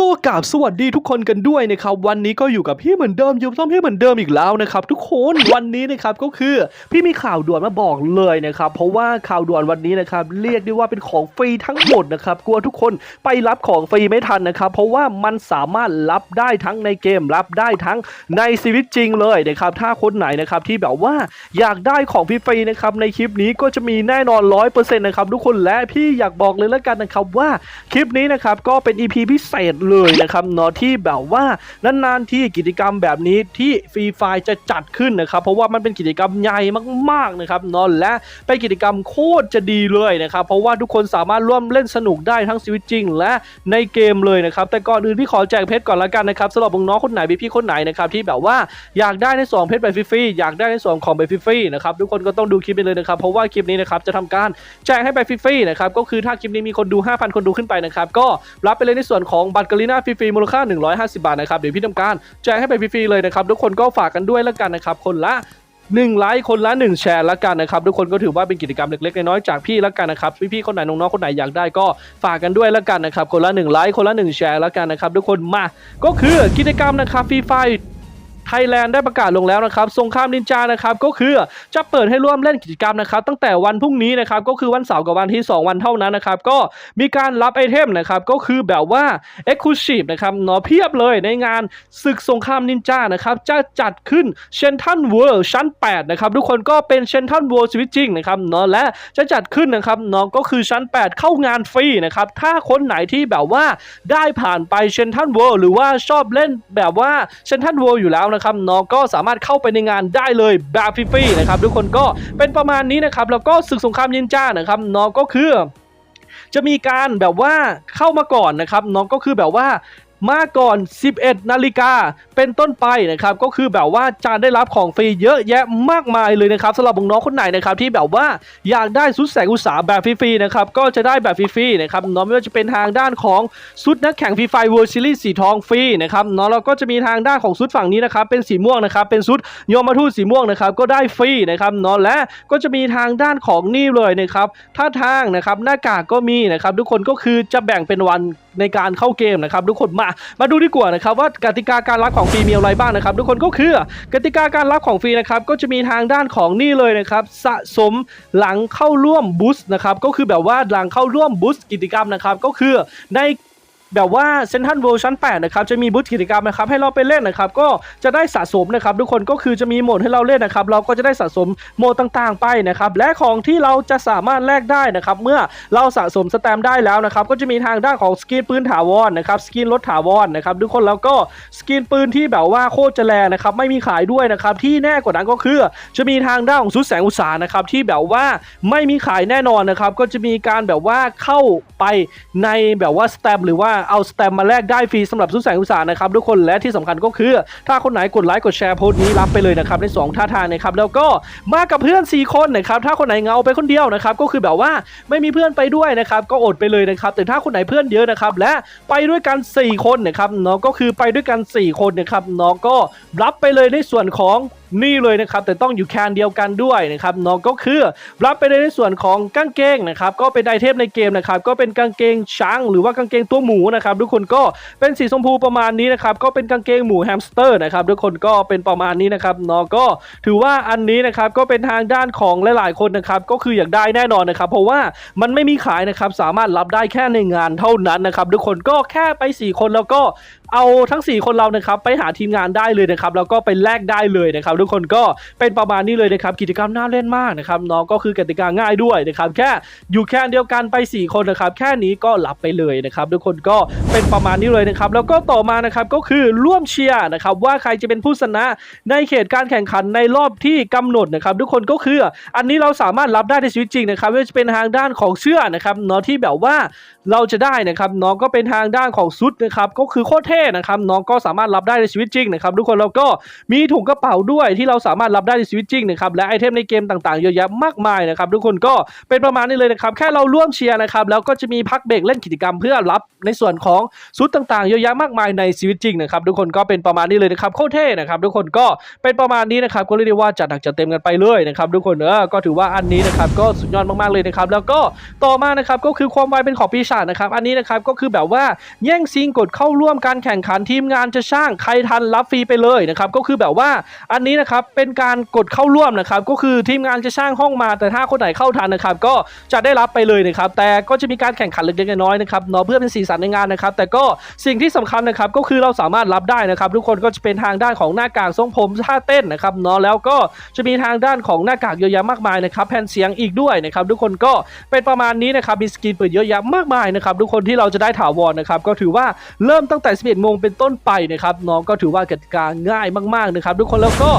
ก็กราบสวัสดีทุกคนกันด้วยนะครับวันนี้ก็อยู่กับพี่เหมือนเดิมยูซ่อมพี่เหมือนเดิมอีกแล้วนะครับทุกคนวันนี้นะครับก็คือพี่มีข่าวด่วนมาบอกเลยนะครับเพราะว่าข่าวด่วนวันนี้นะครับเรียกได้ว่าเป็นของฟรีทั้งหมดนะครับกลัวทุกคนไปรับของฟรีไม่ทันนะครับเพราะว่ามันสามารถรับได้ทั้งในเกม รับได้ทั้งในชีวิตจริงเลยนะครับถ้าคนไหนนะครับที่แบบว่าอยากได้ของฟรีๆนะครับในคลิปนี้ก็จะมีแน่นอนร้อยเปอร์เซ็นต์นะครับทุกคนและพี่อยากบอกเลยแล้วกันนะครับว่าคลิปนี้นะครับก็เป็น EP พิเศษเลยนะครับเนาะที่แบบว่านานๆที่กิจกรรมแบบนี้ที่ฟรีไฟจะจัดขึ้นนะครับ เพราะว่ามันเป็นกิจกรรมใหญ่มากๆนะครับเนาะและเป็นกิจกรรมโคตรจะดีเลยนะครับ เพราะว่าทุกคนสามารถร่วมเล่นสนุกได้ทั้งชีวิตจริง และในเกมเลยนะครับแต่ก่อนอื่นพี่ขอแจกเพชรก่อนละกันนะครับสำหรับน้องคนไหนพี่คนไหนนะครับที่แบบว่าอยากได้ในส่วนของเพชรไปฟรีๆอยากได้ในส่วนของไปฟรีๆนะครับทุกคนก็ต้องดูคลิปนี้เลยนะครับเพราะว่าคลิปนี้นะครับจะทำการแจกให้ไปฟรีๆนะครับก็คือถ้าคลิปนี้มีคนดู 5,000 คนดูขึ้นไปนะครับก็รับไปเลยในส่วนของบัตรกรีน่าฟรีๆมูลค่า 150 บาทนะครับเดี๋ยวพี่ทำการแจกให้ไปฟรีๆเลยนะครับทุกคนก็ฝากกันด้วยแล้วกันนะครับคนละ1ไลค์คนละ 1 แชร์ละกันนะครับ ทุกคนก็ถือว่าเป็นกิจกรรมเล็กๆน้อยๆจากพี่ละกันนะครับพี่ๆคนไหนน้องๆคนไหนอยากได้ก็ฝากกันด้วยละกันนะครับคนละ1ไลค์คนละ 1 แชร์ละกันนะครับทุกคนมาก็คือกิจกรรมนะครับฟรีไฟ ไทยแลนด์ได้ประกาศลงแล้วนะครับสงครามนินจานะครับก็คือจะเปิดให้ร่วมเล่นกิจกรรมนะครับตั้งแต่วันพรุ่งนี้นะครับก็คือวันเสาร์กับวันที่ 2 วันเท่านั้นนะครับก็มีการรับไอเทมนะครับก็คือแบบว่า e x c l u s i v e นะครับเนาะเพียบเลยในงานศึกสงครามนินจานะครับจะจัดขึ้นเชนทันเวิลด์ชั้น 8 นะครับ ทุกคนก็เป็นเชนทันเวิลด์ชีวิตจริงนะครับเนาะและจะจัดขึ้นนะครับเนาะก็คือชั้น 8 เข้างานฟรีนะครับถ้าคนไหนที่แบบว่าได้ผ่านไปเชนทันเวิลด์หรือว่าชอบเล่นแบบว่าเชนทันเวิลด์อยู่แล้วนะครับน้องก็สามารถเข้าไปในงานได้เลยแบบฟรีๆนะครับทุกคนก็เป็นประมาณนี้นะครับแล้วก็ศึกสงครามยินจ้านะครับน้องก็คือจะมีการแบบว่าเข้ามาก่อนนะครับน้องก็คือแบบว่า มาก่อน 11 นาฬิกาเป็นต้นไปนะครับ ก็คือแบบว่าจะได้รับของฟรีเยอะแยะมากมายเลยนะครับสำหรับน้องคนไหนนะครับที่แบบว่าอยากได้ชุดแสงอุตสาหแบบฟรีๆนะครับก็จะได้แบบฟรีๆนะครับน้องไม่ว่าจะเป็นทางด้านของชุดนักแข่งฟรีไฟเวอร์ซิลี่สีทองฟรีนะครับน้องเราก็จะมีทางด้านของชุดฝั่งนี้นะครับเป็นสีม่วงนะครับเป็นชุดยมทูตสีม่วงนะครับก็ได้ฟรีนะครับน้องและก็จะมีทางด้านของนี่เลยนะครับท่าทางนะครับหน้ากากก็มีนะครับทุกคนก็คือจะแบ่งเป็นวัน ในการเข้าเกมนะครับทุกคนมามาดูดีกว่านะครับว่ากติกาการรับของฟรีมีอะไรบ้างนะครับทุกคนก็คือกติกาการรับของฟรีนะครับก็จะมีทางด้านของนี่เลยนะครับสะสมหลังเข้าร่วมบูสต์นะครับก็คือแบบว่าหลังเข้าร่วมบูสต์กิจกรรมนะครับก็คือใน แบบว่าเซนทันเวิลด์ชั้น 8 นะครับ จะมีบูธกิจกรรมนะครับให้เราไปเล่นนะครับ ก็จะได้สะสมนะครับ ทุกคนก็คือจะมีโหมดให้เราเล่นนะครับ เราก็จะได้สะสมโหมดต่างๆ ไปนะครับ และของที่เราจะสามารถแลกได้นะครับ เมื่อเราสะสมสแตมได้แล้วนะครับ ก็จะมีทางด้านของสกินปืนถาวรนะครับ สกินรถถาวรนะครับ ทุกคนแล้วก็สกินปืนที่แบบว่าโคตรจะแรงนะครับ ไม่มีขายด้วยนะครับ ที่แน่กว่านั้นก็คือจะมีทางด้านของชุดแสงอุตสาหนะครับ ที่แบบว่าไม่มีขายแน่นอนนะครับ ก็จะมีการแบบว่าเข้าไปในแบบว่าสแตมหรือว่าเอาสแตมป์มาแลกได้ฟรีสำหรับชุดแสงอุตสาหนะครับทุกคนและที่สำคัญก็คือ ถ้าคนไหนกดไลค์กดแชร์โพสต์นี้รับไปเลยนะครับในสองท่าทางนะครับแล้วก็มากับเพื่อน 4 คนนะครับถ้าคนไหนเงาไปคนเดียวนะครับก็คือแบบว่าไม่มีเพื่อนไปด้วยนะครับก็อดไปเลยนะครับแต่ถ้าคนไหนเพื่อนเยอะนะครับและไปด้วยกัน 4 คนนะครับเนาะก็คือไปด้วยกัน 4 คนนะครับเนาะก็รับไปเลยในส่วนของนี่เลยนะครับแต่ต้องอยู่แคนเดียวกันด้วยนะครับเนาะก็คือรับไปเลยในส่วนของกางเกงนะครับก็เป็นไอเทมในเกมนะครับก็เป็นกางเกงช้างหรือว่ากางเกงตัวหมูนะครับทุกคนก็เป็นสีชมพูประมาณนี้นะครับก็เป็นกางเกงหมูแฮมสเตอร์นะครับทุกคนก็เป็นประมาณนี้นะครับนาะก็ถือว่าอันนี้นะครับก็เป็นทางด้านของหลาย ๆ คนนะครับก็คืออยากได้แน่นอนนะครับ เพราะว่ามันไม่มีขายนะครับสามารถรับได้แค่ในงานเท่านั้นนะครับทุกคนก็แค่ไป 4 คนแล้วก็เอาทั้ง 4 คนเรานะครับไปหาทีมงานได้เลยนะครับแล้วก็ไปแลกได้เลยนะครับทุกคนก็เป็นประมาณนี้เลยนะครับกิจกรรมน่าเล่นมากนะครับเนาะก็คือกติกาง่ายด้วยนะครับแค่อยู่แค่เดียวกันไป 4 คนนะครับแค่นี้ก็รับไปเลยนะครับทุกคนก็เป็นประมาณนี้เลยนะครับแล้วก็ต่อมานะครับก็คือร่วมเชียร์นะครับว่าใครจะเป็นผู้ชนะในเขตการแข่งขันในรอบที่กำหนดนะครับทุกคนก็คืออันนี้เราสามารถรับได้ในชีวิตจริงนะครับไม่ว่าจะเป็นทางด้านของเชื่อนะครับเนาะที่แบบว่าเราจะได้นะครับเนาะก็เป็นทางด้านของซุดนะครับก็คือโคตรเท่นะครับน้องก็สามารถรับได้ในชีวิตจริงนะครับทุกคนแล้วก็มีถุงกระเป๋าด้วยที่เราสามารถรับได้ในชีวิตจริงนะครับและไอเทมในเกมต่างๆเยอะแยะมากมายนะครับทุกคนก็เป็นประมาณนี้เลยนะครับแค่เราร่วมเชียร์นะครับแล้วก็จะมีพักเบรกเล่นกิจกรรมเพื่อรับในส่วนของซุดต่างๆเยอะแยะมากมายในชีวิตจริงนะครับทุกคนก็เป็นประมาณนี้เลยนะครับโคตรเท่นะครับทุกคนก็เป็นประมาณนี้นะครับก็เรียกได้ว่าจัดหนักจัดเต็มกันไปเลยนะครับทุกคนเออก็ถือว่าอันนี้นะครับก็สุดยอดมากๆเลยนะครับแล้วก็ต่อมานะครับก็คือความไวเป็นของปีศาจนะครับอันนี้นะครับก็คือแบบว่าแย่งซีนกดเข้าร่วมการแข่งขันทีมงานจะช่างใครทันรับฟรีไปเลยนะครับก็คือแบบว่าอันนี้นะครับเป็นการกดเข้าร่วมนะครับก็คือทีมงานจะช่างห้องมาแต่ถ้าคนไหนเข้าทันนะครับก็จะได้รับไปเลยนะครับแต่ก็จะมีการแข่งขันเล็กๆน้อยๆนะครับเนาะเพื่อเป็นสีสันในงานนะครับแต่ก็สิ่งที่สำคัญนะครับก็คือเราสามารถรับได้นะครับ ทุกคนก็จะเป็นทางด้านของหน้ากากทรงผมท่าเต้นนะครับเนาะแล้วก็จะมีทางด้านของหน้ากากเยอะแยะมากมายนะครับแผ่นเสียงอีกด้วยนะครับทุกคนก็เป็นประมาณนี้นะครับมีสกินเปิดเยอะแยะมากมายนะครับทุกคนที่เราจะได้ถาวรนะครับก็ถือว่าเริ่มตั้งแต่ 11โมงเป็นต้นไปนะครับน้องก็ถือว่ากติกาง่ายมากๆนะครับทุกคนแล้วก็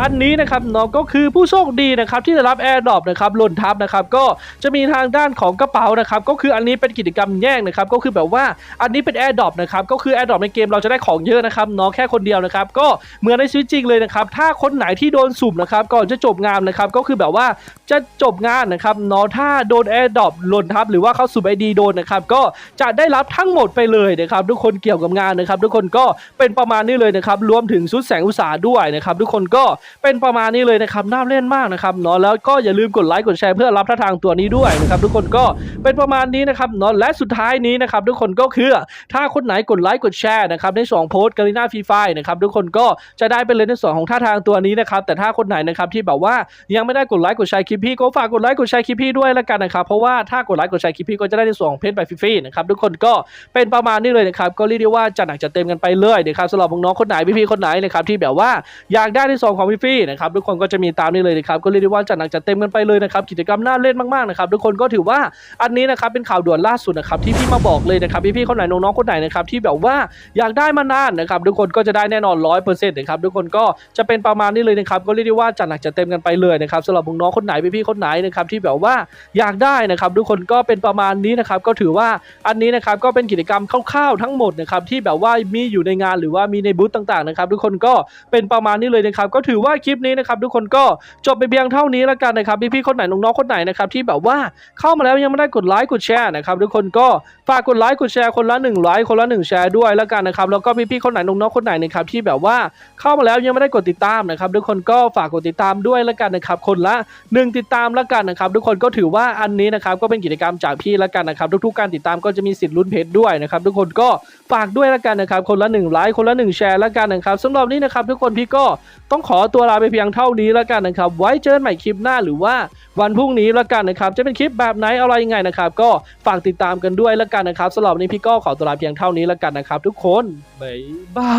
อันนี้นะครับน้องก็คือผู้โชคดีนะครับที่ได้รับแอร์ดรอปนะครับหล่นทับนะครับก็จะมีทางด้านของกระเป๋านะครับก็คืออันนี้เป็นกิจกรรมแย่งนะครับก็คือแบบว่าอันนี้เป็นแอร์ดรอปนะครับก็คือแอร์ดรอปในเกมเราจะได้ของเยอะนะครับน้องแค่คนเดียวนะครับก็เหมือนในชีวิตจริงเลยนะครับถ้าคนไหนที่โดนสุ่มนะครับก่อนจะจบงานนะครับก็คือแบบว่าจะจบงานนะครับเนาะถ้าโดนแอร์ดรอปหล่นทับหรือว่าเข้าสุ่มไอดีโดนนะครับก็จะได้รับทั้งหมดไปเลยนะครับทุกคนเกี่ยวกับงานนะครับทุกคนก็เป็นประมาณนี้เลยนะครับรวมถึงชุดแสงอุตสาหด้วยนะครับทุกคนก็เป็นประมาณนี้เลยนะครับน่าเล่นมากนะครับเนาะแล้วก็อย่าลืมกดไลค์กดแชร์เพื่อรับท่าทางตัวนี้ด้วยนะครับทุกคนก็เป็นประมาณนี้นะครับเนาะและสุดท้ายนี้นะครับทุกคนก็คือถ้าคนไหนกดไลค์กดแชร์นะครับในสองโพสต์กาลิน่าฟรีไฟนะครับทุกคนก็จะได้ไปเลยในส่วนของท่าทางตัวนี้นะครับแต่ถ้าคนไหนนะครับที่แบบว่ายังไม่ได้กดไลค์กดแชร์คลิปพี่ก็ฝากกดไลค์กดแชร์คลิปพี่ด้วยแล้วกันนะครับเพราะว่าถ้ากดไลค์กดแชร์คลิปพี่ก็จะได้ในส่วนของเพจไปฟรีๆนะครับทุกคนก็เป็นประมาณนี้เลยนะครับก็เรียกได้ว่าจัดหนักจัดเต็มกันไปเลยนะครับสำหรับน้องคนไหนพี่ๆคนไหนนะครับที่แบบว่าอยากได้ในส่วนของฟรีๆนะครับทุกคนก็จะมีตามนี้เลยนะครับก็เรียกได้ว่าจัดหนักจัดเต็มกันไปเลยนะครับกิจกรรมน่าเล่นมากๆนะครับทุกคนก็ถือว่าอันนี้นะครับเป็นข่าวด่วนล่าสุดนะครับที่พี่มาบอกเลยนะครับพี่ๆคนไหนน้องๆคนไหนนะครับที่แบบว่าอยากได้มานานนะครับทุกคนก็จะได้แน่นอนร้อยเปอร์เซ็นต์นะครับทุกคนก็จะเป็นประมาณนี้เลยนะครับก็เรียกได้ว่าจัดหนักจัดเต็มกันไปเลยนะครับสำหรับน้องๆคนไหนพี่ๆคนไหนนะครับที่แบบว่าอยากได้นะครับทุกคนก็เป็นประมาณนี้นะครับก็ถือว่าอันนี้นะครับก็เป็นกิจกรรมคร่าวๆทั้งหมดนะครับที่แบบว่ามีอยู่ในงานหรือว่ามีในบูธต่างๆนะครับทุกคนก็เป็นประมาณนี้เลยนะครับก็ถือว่าคลิปนี้นะครับทุกคนก็จบไปเพียงเท่านี้แล้วกันนะครับพี่ๆคนไหนน้องๆคนไหนนะครับที่แบบว่าเข้ามาแล้วยังไม่ได้กดไลค์กดแชร์นะครับทุกคนก็ฝากกดไลค์กดแชร์คนละ1ไลค์คนละ1แชร์ด้วยแล้วกันนะครับแล้วก็พี่ๆคนไหนน้องๆคนไหนนะครับที่แบบว่าเข้ามาแล้วยังไม่ได้กดติดตามนะครับทุกคนก็ฝากกดติดตามด้วยแล้วกันนะครับคนละ 1 ติดตามแล้วกันนะครับทุกคนก็ถือว่าอันนี้นะครับก็เป็นกิจกรรมจากพี่แล้วกันนะครับทุกๆการติดตามก็จะมีสิทธิ์ลุ้นเพชรด้วยนะครับทุกคนก็ฝากด้วยแล้วกันนะครับคนละ1ไลค์คนละ1แชร์แล้วกันนะครับสำหรับนี้นะครับทุกคนพี่ก็ต้องขอตัวลาไปเพียงเท่านี้แล้วกันนะครับ ไว้เจอกันใหม่คลิปหน้าหรือว่าวันพรุ่งนี้แล้วกันนะครับ จะเป็นคลิปแบบไหนอะไรยังไงนะครับ ก็ฝากติดตามกันด้วยแล้วกันนะครับสำหรับวันนี้พี่ก็ขอตัวลาเพียงเท่านี้แล้วกันนะครับ ทุกคนบ๊ายบา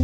ย